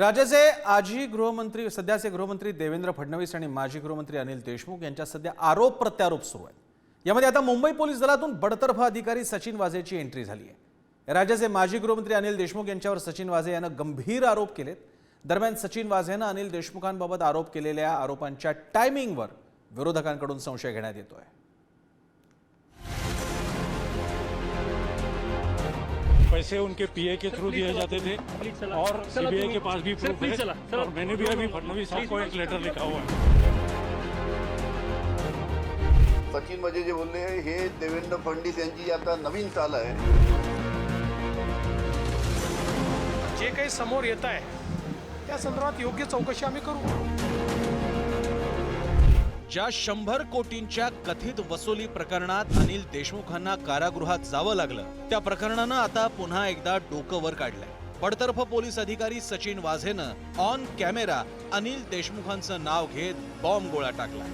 राज्याचे आजी गृहमंत्री सध्याचे गृहमंत्री देवेंद्र फडणवीस आणि माजी गृहमंत्री अनिल देशमुख यांच्या सध्या आरोप प्रत्यारोप सुरू आहेत. यामध्ये आता मुंबई पोलीस दलातून बडतर्फ अधिकारी सचिन वाझेची एंट्री झाली आहे. राज्याचे माजी गृहमंत्री अनिल देशमुख यांच्यावर सचिन वाझे यानं गंभीर आरोप केलेत. दरम्यान सचिन वाझेनं अनिल देशमुखांबाबत आरोप केलेल्या आरोपांच्या टायमिंगवर विरोधकांकडून संशय घेण्यात येतोय. पैसे उनके पीए के थ्रू दिए जाते थे और सीबीआई के पास भी प्रूफ है। और मैंने भी अभी फडणवीस साहब को एक लेटर लिखा हुआ है। सचिन म्हणजे जे बोलले हे देवेंद्र फडणवीस यांची आता नवीन चाल आहे जे काही समोर येत आहे त्या संदर्भात योग्य चौकशी आम्ही करू. ज्या शंभर कोटींच्या कथित वसुली प्रकरणात अनिल देशमुखांना कारागृहात जावं लागलं त्या प्रकरणानं आता पुन्हा एकदा डोकं वर काढलंय. बडतर्फ पोलीस अधिकारी सचिन वाझेनं ऑन कॅमेरा अनिल देशमुखांचं नाव घेत बॉम्ब गोळा टाकला.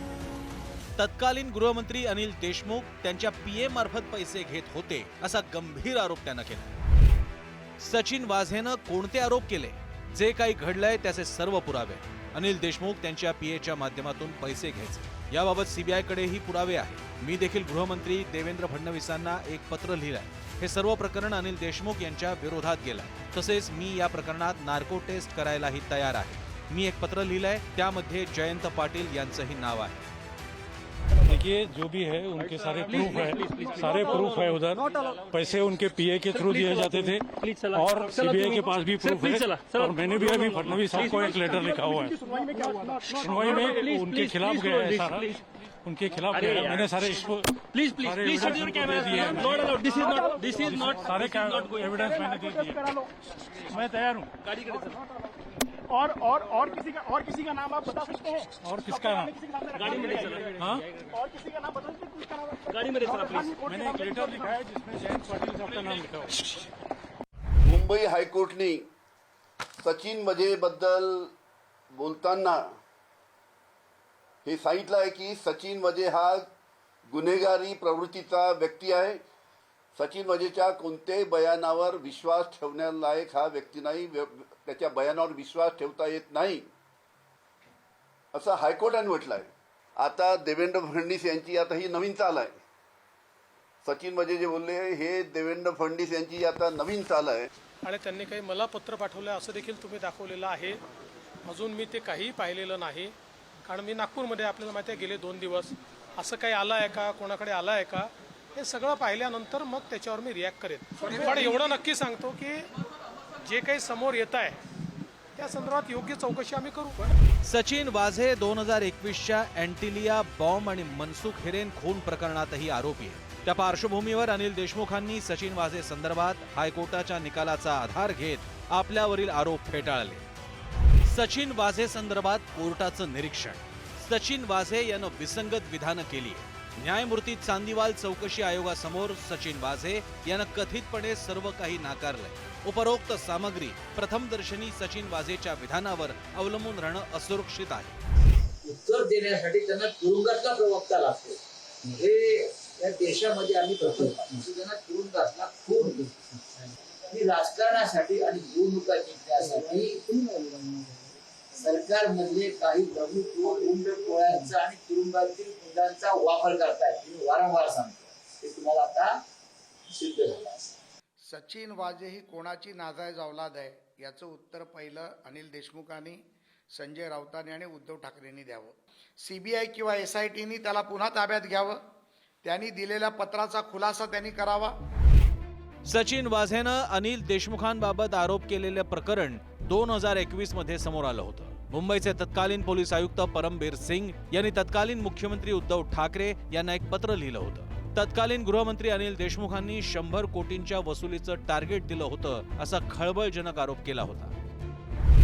तत्कालीन गृहमंत्री अनिल देशमुख त्यांच्या पीए मार्फत पैसे घेत होते असा गंभीर आरोप त्यानं केला. सचिन वाझेनं कोणते आरोप केले? जे काही घडलंय त्याचे सर्व पुरावे. अनिल देशमुख त्यांच्या पीएच्या माध्यमातून पैसे घ्यायचे. याबाबत सीबीआयकडेही पुरावे आहेत. मी देखील गृहमंत्री देवेंद्र फडणवीसांना एक पत्र लिहिलंय. हे सर्व प्रकरण अनिल देशमुख यांच्या विरोधात गेलं तसेच मी या प्रकरणात नार्को टेस्ट करायलाही तयार आहे. मी एक पत्र लिहिलंय त्यामध्ये जयंत पाटील यांचंही नाव आहे. देखिए जो भी है उनके सारे प्रूफ है। सारे प्रूफ है उधर। पैसे उनके पीए के थ्रू दिए जाते थे। और सीबीआई के पास भी प्रूफ है। और मैंने भी अभी फडणवीस साहब को एक लेटर लिखा हुआ है। सुनवाई में उनके खिलाफ गया है सारा। उनके खिलाफ गया मैंने सारे इसको Please, please, सारे please shut evidence your उनको camera. दे दिए हैं। Not allowed. This is not. This is not. सारे. एविडेंस मैंने दे दिए। मैं तैयार हूँ। और और और किसी का और किसी का नाम आप बता सकते हैं? और किसका नाम? का गाड़ी में ले हाँ? और किसी का नाम बता सकते हैं? किसका नाम गाड़ी में मैंने एक लेटर लिखा है जिसमें जयंत पाटिल साहब का नाम लिखा हुआ है। मुंबई हायकोर्टने सचिन बद्दल बोलताना हे सांगितलं आहे की सचिन वजे हा गुन्हेगारी प्रवृत्तीचा व्यक्ती आहे सचिन वजेच्या कोणत्याही बयानावर विश्वास ठेवण्यालायक हा व्यक्ती नाही त्याच्या बयानावर विश्वास ठेवता येत नाही असं हायकोर्टाने म्हटलं आहे आता देवेंद्र फडणवीस यांची आता ही नवीन चाल आहे. सचिन वजे जे बोलले हे देवेंद्र फडणवीस यांची आता नवीन चाल आहे. आणि त्यांनी काही मला पत्र पाठवलं असं देखील तुम्ही दाखवलेलं आहे. अजून मी ते काहीही पाहिलेलं नाही. कारण मी नागपूरमध्ये आपल्याला माहिती आहे गेले दोन दिवस. असं काही आलं आहे का? कोणाकडे आलं आहे का? हे सगळं पाहिल्यानंतर मग त्याच्यावर मी रिॲक्ट करेन. पण एवढं नक्की सांगतो की जे काही समोर येत आहे त्या संदर्भात योग्य चौकशी आम्ही करू. सचिन वाझे दोन हजार एकवीसच्या अँटिलिया बॉम्ब आणि मनसुख हिरेन खून प्रकरणातही आरोपी आहे त्या पार्श्वभूमीवर अनिल देशमुखांनी सचिन वाझे संदर्भात हायकोर्टाच्या निकालाचा आधार घेत आपल्यावरील आरोप फेटाळले. सचिन वाझे संदर्भात कोर्टाचं निरीक्षण. सचिन वाझे यानं विसंगत विधानं केली न्यायमूर्ती चांदीवाल चौकशी आयोगासमोर सचिन वाझे यानं कथितपणे सर्व काही नाकारलंय. उपरोक्त सामग्री प्रथमदर्शनी सचिन वाझेच्या विधानावर अवलंबून राहणं असुरक्षित आहे. उत्तर देण्यासाठी त्यांना तुरुंगातला प्रवक्ता लागतो. हे या देशामध्ये आम्ही प्रथम म्हणजे त्यांना तुरुंगातला खूप राजकारणासाठी आणि निवडणुका जिंकण्यासाठी सरकारमधले काही प्रमुख आणि तुरुंगातील गुंडांचा वापर करतायत. मी वारंवार सांगतो. ते तुम्हाला आता सिद्ध झालं. सचिन वाजे ही कोणाची नाजायज औलाद आहे? याचं उत्तर पहिलं अनिल देशमुखांनी संजय राऊतांनी आणि उद्धव ठाकरेंनी द्यावं. सी बी आय किंवा एस आय टीनी त्याला पुन्हा ताब्यात घ्यावं? त्यांनी दिलेल्या पत्राचा खुलासा त्यांनी करावा? सचिन वाझेनं अनिल देशमुखांबाबत आरोप केलेलं प्रकरण दोन हजार एकवीसमध्ये समोर आलं होतं. मुंबईचे तत्कालीन पोलीस आयुक्त परमबीर सिंग यांनी तत्कालीन मुख्यमंत्री उद्धव ठाकरे यांना एक पत्र लिहिलं होतं. तत्कालीन गृहमंत्री अनिल देशमुखांनी शंभर कोटींच्या वसुलीचं टार्गेट दिलं होतं असा खळबळजनक आरोप केला होता.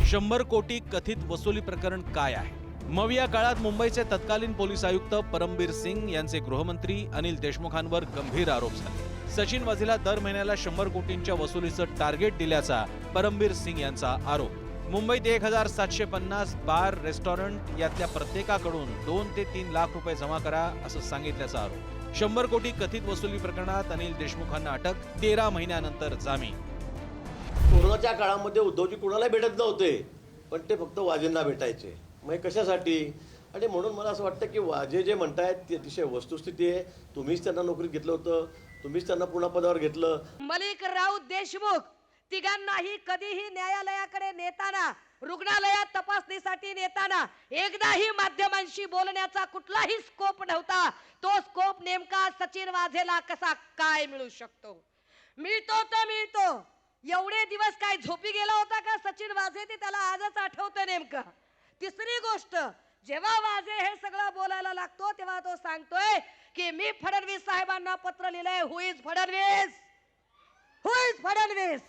शंभर कोटी कथित वसुली प्रकरण काय आहे? मग या काळात मुंबईचे तत्कालीन पोलीस आयुक्त परमबीर सिंग यांचे गृहमंत्री अनिल देशमुखांवर गंभीर आरोप झाले. सचिन वाझेला दर महिन्याला शंभर कोटींच्या वसुलीचं टार्गेट दिल्याचा परमबीर सिंग यांचा आरोप. मुंबईत एक हजार सातशे पन्नास बार रेस्टॉरंट यातल्या प्रत्येकाकडून दोन ते तीन लाख रुपये जमा करा असं सांगितल्याचा आरोप. शंभर कोटी कथित वसुली प्रकरणात अनिल देशमुखांना अटक तेरा महिन्यानंतर जामीन. कोरोनाच्या काळामध्ये उद्धवजी कुणाला भेटत नव्हते पण ते फक्त वाजेंना भेटायचे. मग कशासाठी? आणि म्हणून मला असं वाटतं की वाजे जे म्हणतायत ती अतिशय वस्तुस्थिती आहे. तुम्हीच त्यांना नोकरीत घेतलं होतं. तुम्हीच त्यांना पुन्हा पदावर घेतलं. मलिक राऊत देशमुख तिघांनाही कधीही न्यायालयाकडे नेताना रुग्णालयात तपासणीसाठी नेताना एकदाही माध्यमांशी बोलण्याचा कुठलाही स्कोप नव्हता. तो स्कोप नेमका सचिन वाझेला कसा काय मिळू शकतो? मिळतो तर मिळतो. एवढे दिवस काय झोपी गेला होता का सचिन वाझे? ते त्याला आजच आठवतं नेमकं. तिसरी गोष्ट जेव्हा वाजे हे सगळं बोलायला लागतो तेव्हा तो सांगतोय की मी फडणवीस साहेबांना पत्र लिहिलंय who is Fadnavis? Who is Fadnavis?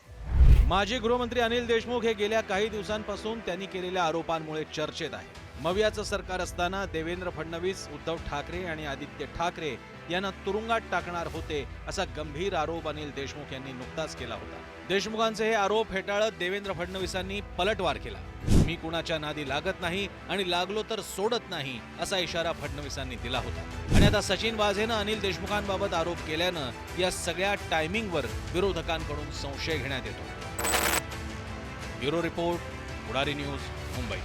माजी गृहमंत्री अनिल देशमुख हे गेल्या काही दिवसांपासून त्यांनी केलेल्या आरोपांमुळे चर्चेत आहे. मवियाचं सरकार असताना देवेंद्र फडणवीस उद्धव ठाकरे आणि आदित्य ठाकरे यांना तुरुंगात टाकणार होते असा गंभीर आरोप अनिल देशमुख यांनी नुकताच केला होता. देशमुखांचे हे आरोप फेटाळत देवेंद्र फडणवीसांनी पलटवार केला. मी कुणाच्या नादी लागत नाही आणि लागलो तर सोडत नाही असा इशारा फडणवीसांनी दिला होता. आणि आता सचिन वाझेनं अनिल देशमुखांबाबत आरोप केल्यानं या सगळ्या टायमिंगवर विरोधकांकडून संशय घेण्यात येतो. Bureau report Pudhari news Mumbai.